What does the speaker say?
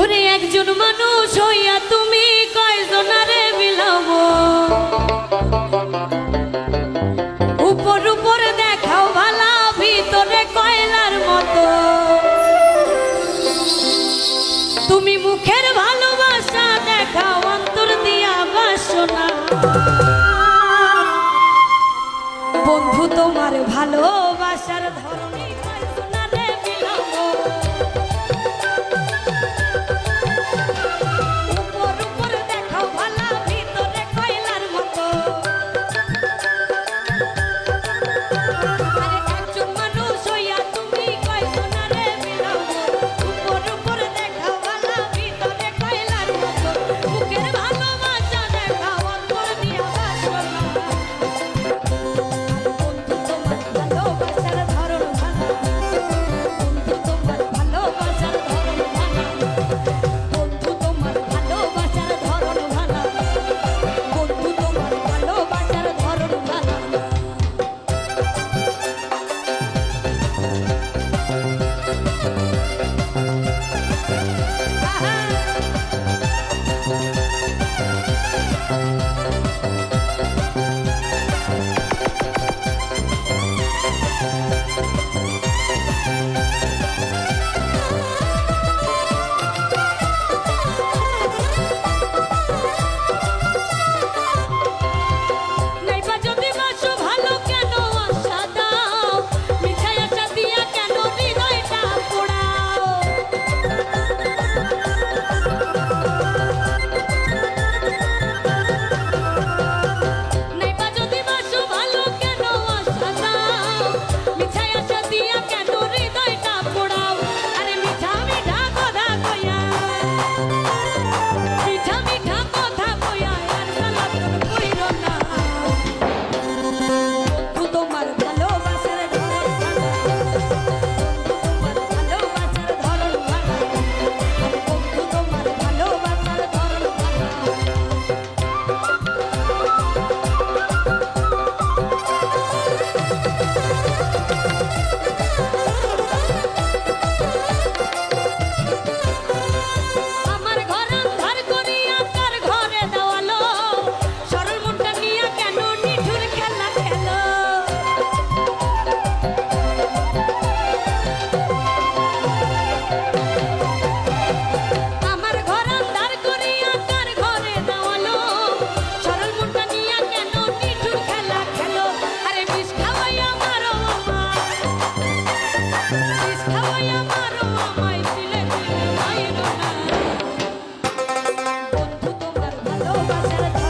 ওরে একজন মানুষ হইয়া তুমি কয়জনারে মিলাব? উপর উপর দেখাও ভালা ভিতরে কয়লার মতো। তুমি মুখের ভালোবাসা দেখাও, অন্তর দিয়া বাসনা। বন্ধু, তোমার ভালোবাসার ধরনী Pasar de